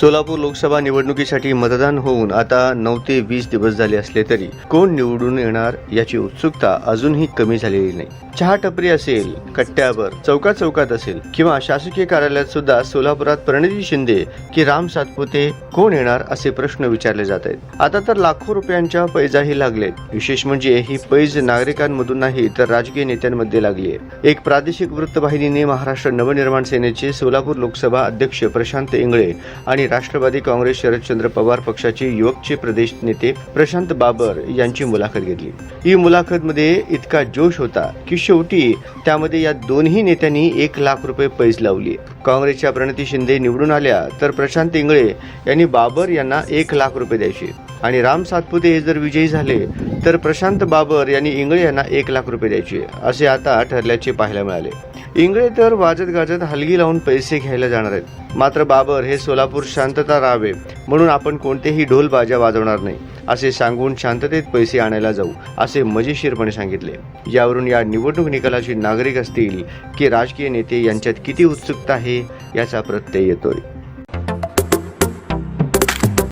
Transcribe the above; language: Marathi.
सोलापूर लोकसभा निवडणुकीसाठी मतदान होऊन आता नऊ ते वीस दिवस झाले असले तरी कोण निवडून येणार याची उत्सुकता अजूनही कमी झालेली नाही. चहा टपरी असेल कट्ट्यावर चौकात चौकात असेल किंवा शासकीय कार्यालयात सुद्धा सोलापुरात प्रणिती शिंदे की राम सातपुते कोण येणार असे प्रश्न विचारले जात आहेत. आता तर लाखो रुपयांच्या पैजाही लागलेत. विशेष म्हणजे ही पैज नागरिकांमधून नाही तर राजकीय नेत्यांमध्ये लागली आहे. एक प्रादेशिक वृत्तवाहिनीने महाराष्ट्र नवनिर्माण सेनेचे सोलापूर लोकसभा अध्यक्ष प्रशांत इंगळे आणि राष्ट्रवादी काँग्रेस शरदचंद्र पवार पक्षाचे युवकचे प्रदेश नेते प्रशांत बाबर यांची मुलाखत घेतली. ही मुलाखत मध्ये इतका जोश होता की शेवटी त्यामध्ये या दोन्ही नेत्यांनी एक लाख रुपये पैज लावली. काँग्रेसच्या प्रणती शिंदे निवडून आल्या तर प्रशांत इंगळे यांनी बाबर यांना एक लाख रुपये द्यायचे. आणि राम सातपुते हे जर विजयी झाले तर प्रशांत बाबर यांनी इंगळे यांना एक लाख रुपये द्यायचे असे आता ठरल्याचे पाहायला मिळाले. इंगळे तर वाजत गाजत हलगी लावून पैसे घ्यायला जाणार आहेत. मात्र बाबर हे सोलापूर शांतता राहावे म्हणून आपण कोणतेही ढोल बाजा वाजवणार नाही. असे सांगून शांततेत पैसे आणायला जाऊ असे मजेशीरपणे सांगितले. यावरून या निवडणूक निकालाची नागरिक असतील की राजकीय नेते यांच्यात किती उत्सुकता आहे याचा प्रत्यय येतोय.